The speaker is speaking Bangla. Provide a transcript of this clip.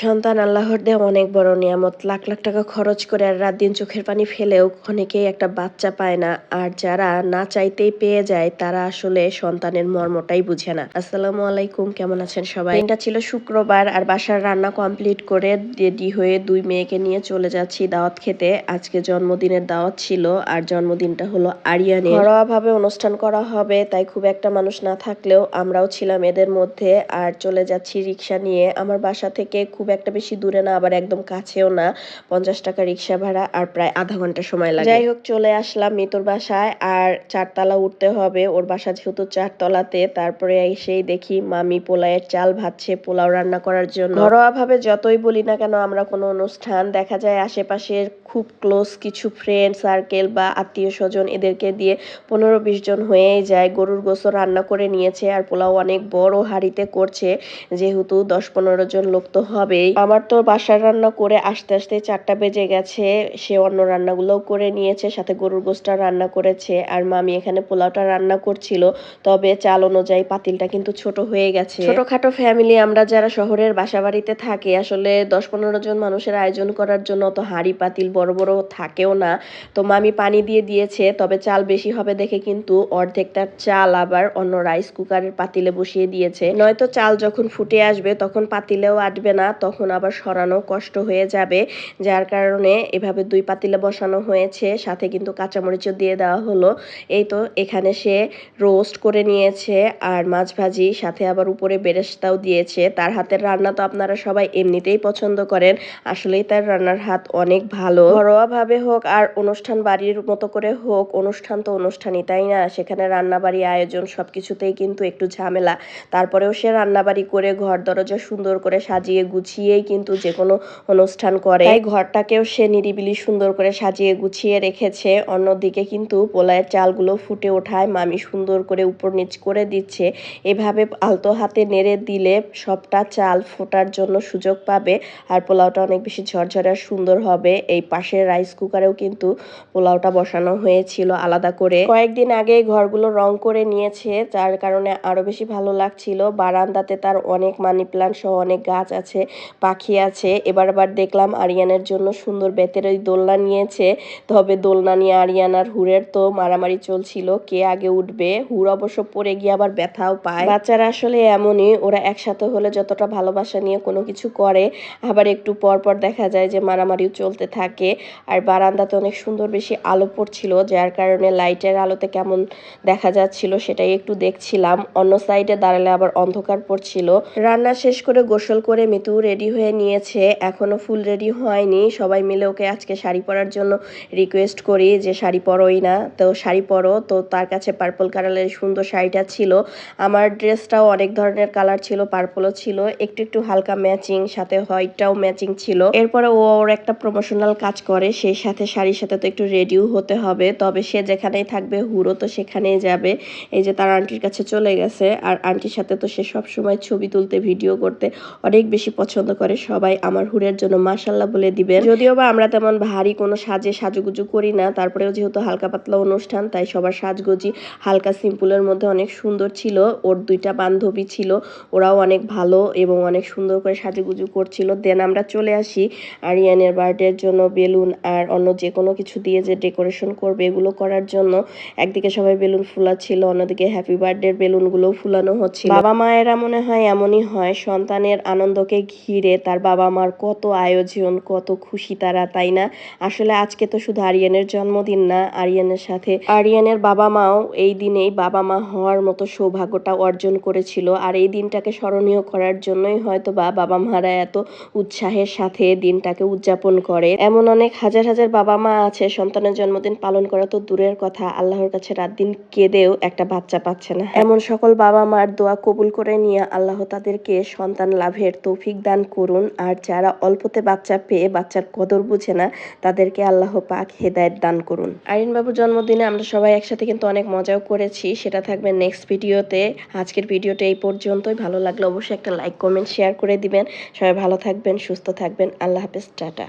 সন্তান আল্লাহর দেওয়া অনেক বড় নিয়ামত। লাখ লাখ টাকা খরচ করে আর রাত দিন চোখের পানি ফেলেও অনেকেই একটা বাচ্চা পায় না। আর যারা না চাইতেই পেয়ে যায়, তারা আসলে সন্তানের মর্মটাই বুঝে না। আসসালামু আলাইকুম, কেমন আছেন সবাই? এটা ছিল শুক্রবার আর বাসার রান্না কমপ্লিট করে রেডি হয়ে দুই মেয়েকে নিয়ে চলে যাচ্ছি দাওয়াত খেতে। আজকে জন্মদিনের দাওয়াত ছিল আর জন্মদিনটা হলো আরিয়ানে ঘরোয়া ভাবে অনুষ্ঠান করা হবে, তাই খুব একটা মানুষ না থাকলেও আমরাও ছিলাম এদের মধ্যে। আর চলে যাচ্ছি রিক্সা নিয়ে। আমার বাসা থেকে খুব একটা বেশি দূরে না আবার একদম কাছেও না। পঞ্চাশ টাকা রিক্সা ভাড়া আর প্রায় আধা ঘণ্টা সময় লাগে। যাই হোক চলে আসলাম মিতুর বাসায়। আর চারতলা উঠতে হবে। ওর বাসা যেহেতু চারতলাতে তারপরে এসেই দেখি মামি পোলাওয়ের চাল ভাজছে পোলাও রান্না করার জন্য। ঘরোয়া ভাবে যতই বলি না কেন আমরা কোনো অনুষ্ঠান দেখা যায় আশেপাশের খুব ক্লোজ কিছু ফ্রেন্ড সার্কেল বা আত্মীয় স্বজন এদেরকে দিয়ে পনেরো বিশ জন হয়েই যায়। গরুর গোসো রান্না করে নিয়েছে। আর পোলাও অনেক বড় হাঁড়িতে করছে। যেহেতু দশ পনেরো জন লোক তো হবেই আমার তো বাসার রান্না করে আস্তে আস্তে চারটা বেজে গেছে। সে অন্য রান্নাগুলোও করে নিয়েছে, সাথে গরুর গোসটা রান্না করেছে। আর মামি এখানে পোলাওটা রান্না করছিল। তবে চাল অনুযায়ী পাতিলটা কিন্তু ছোট হয়ে গেছে। ছোটখাটো ফ্যামিলি আমরা যারা শহরের বাসা বাড়িতে থাকি, আসলে দশ পনেরো জন মানুষের আয়োজন করার জন্য অত হাঁড়ি পাতিল বড় বড় থাকেও না। তো মামি পানি দিয়ে দিয়েছে, তবে চাল বেশি হবে দেখে কিন্তু অর্ধেকটা চাল আবার অন্য রাইস কুকারের পাতিলে বসিয়ে দিয়েছে। নয়তো চাল যখন ফুটে আসবে, তখন পাতিলেও আটবে না। তখন আবার সরানো কষ্ট হয়ে যাবে, যার কারণে এভাবে দুই পাতিলে বসানো হয়েছে, সাথে কিন্তু কাঁচামরিচও দিয়ে দেওয়া হলো। এই তো এখানে সে রোস্ট করে নিয়েছে আর মাছ ভাজি, সাথে আবার উপরে বেরেস্তাও দিয়েছে। তার হাতের রান্না তো আপনারা সবাই এমনিতেই পছন্দ করেন, আসলেই তার রান্নার হাত অনেক ভালো। ঘরোয়াভাবে হোক আর অনুষ্ঠান বাড়ির মতো করে হোক, অনুষ্ঠান তো অনুষ্ঠানই, তাই না? সেখানে রান্নাবাড়ি আয়োজন সব কিছুতেই কিন্তু একটু ঝামেলা। তারপরেও সে রান্নাবাড়ি করে ঘর দরজা সুন্দর করে সাজিয়ে গুছিয়েই কিন্তু যে কোনো অনুষ্ঠান করে। তাই ঘরটাকেও সে নিরিবিলি সুন্দর করে সাজিয়ে গুছিয়ে রেখেছে। অন্যদিকে কিন্তু পোলায়ের চালগুলো ফুটে ওঠায় মামি সুন্দর করে উপর নিচ করে দিচ্ছে। এভাবে আলতো হাতে নেড়ে দিলে সবটা চাল ফোটার জন্য সুযোগ পাবে আর পোলাওটা অনেক বেশি ঝরঝরে সুন্দর হবে। এই পাশের রাইস কুকারেও কিন্তু পোলাওটা বসানো হয়েছিল আলাদা করে। কয়েকদিন আগে ঘরগুলো রং করে নিয়েছে, যার কারণে আরও বেশি ভালো লাগছিল। বারান্দাতে তার অনেক মানি প্লান্ট সহ অনেক গাছ আছে। পাখি আছে। এবার আবার দেখলাম আরিয়ানের জন্য সুন্দর বেতের ওই দোলনা নিয়েছে। তবে দোলনা নিয়ে আরিয়ানার হুরের তো মারামারি চলছিল, কে আগে উঠবে? হুর অবশ্য পড়ে গিয়ে আবার ব্যথাও পায়। বাচ্চারা আসলে এমনই, ওরা একসাথে হলে যতটা ভালোবাসা নিয়ে কোনো কিছু করে, আবার একটু পর পর দেখা যায় যে মারামারিও চলতে থাকে। আর বারান্দাতে অনেক সুন্দর বেশি আলো পড়ছিল, যার কারণে লাইটের আলোতে কেমন দেখা যাচ্ছিল সেটাই একটু দেখছিলাম। অন্য সাইডে দাঁড়ালে আবার অন্ধকার পড়ছিল। রান্না শেষ করে গোসল করে মিতু রেডি হয়ে নিয়েছে। এখনও ফুল রেডি হয়নি। সবাই মিলে ওকে আজকে শাড়ি পরার জন্য রিকোয়েস্ট করি যে, শাড়ি পরোই না। তো শাড়ি পরো। তো তার কাছে পার্পল কালারের সুন্দর শাড়িটা ছিল। আমার ড্রেসটাও অনেক ধরনের কালার ছিল পার্পলও ছিল। একটু একটু হালকা ম্যাচিং সাথে হোয়াইটটাও ম্যাচিং ছিল। এরপরে ও ওর একটা প্রমোশনাল কাজ করে। সেই সাথে শাড়ির সাথে তো একটু রেডিও হতে হবে। তবে সে যেখানেই থাকবে হুড়ো তো সেখানেই যাবে। এই যে তার আন্টির কাছে চলে গেছে। আর আন্টির সাথে তো সে সবসময় ছবি তুলতে ভিডিও করতে অনেক বেশি পছন্দ করে সবাই আমার হুরের জন্য মাসাল্লাহ বলে দিবেন। যদিও বা আমরা তেমন ভারী কোনো সাজে সাজুগুজু করি না, তারপরেও যেহেতু হালকা পাতলা অনুষ্ঠান, তাই সবার সাজগোজি হালকা সিম্পলের মধ্যে অনেক সুন্দর ছিল। ওর দুইটা বান্ধবী ছিল, ওরাও অনেক ভালো এবং অনেক সুন্দর করে সাজুগুজু করছিল। দেন আমরা চলে আসি আরিয়ানের বার্থডের জন্য বেলুন আর অন্য যে কোনো কিছু দিয়ে যে ডেকোরেশন করবে এগুলো করার জন্য। একদিকে সবাই বেলুন ফুলাচ্ছিল, অন্যদিকে হ্যাপি বার্থডের বেলুনগুলো ফুলানো হচ্ছিল। বাবা মায়েরা মনে হয় এমনই হয়, সন্তানের আনন্দকে ঘিরে তার বাবা মার কত আয়োজন, কত খুশি তারা, তাই না? আসলে আজকে তো শুধু আরিয়ানের জন্মদিন না, আরিয়ানের সাথে আরিয়ানের বাবা মাও এই দিনেই বাবা মা হওয়ার মতো সৌভাগ্যটা অর্জন করেছিল। আর এই দিনটাকে স্মরণীয় করার জন্যই হয়তো বা বাবা মারা এত উৎসাহের সাথে দিনটাকে উদযাপন করে। এমন অনেক হাজার হাজার বাবা মা আছে, সন্তানের জন্মদিন পালন করা তো দূরের কথা, আল্লাহর কাছে রাত দিন কেঁদেও একটা বাচ্চা পাচ্ছে না। এমন সকল বাবা মার দোয়া কবুল করে নিয়ে আল্লাহ তাদেরকে সন্তান লাভের তৌফিক দান করুন। আর যারা অল্পতে বাচ্চা পেয়ে বাচ্চার কদর বুঝে না, তাদেরকে আল্লাহ পাক হেদায়ত দান করুন। আরিন বাবুর জন্মদিনে আমরা সবাই একসাথে কিন্তু অনেক মজাও করেছি। সেটা থাকবে নেক্সট ভিডিওতে। আজকের ভিডিওটা এই পর্যন্তই। ভালো লাগলে অবশ্যই একটা লাইক কমেন্ট শেয়ার করে দিবেন। সবাই ভালো থাকবেন, সুস্থ থাকবেন। আল্লাহ হাফেজ, টাটা।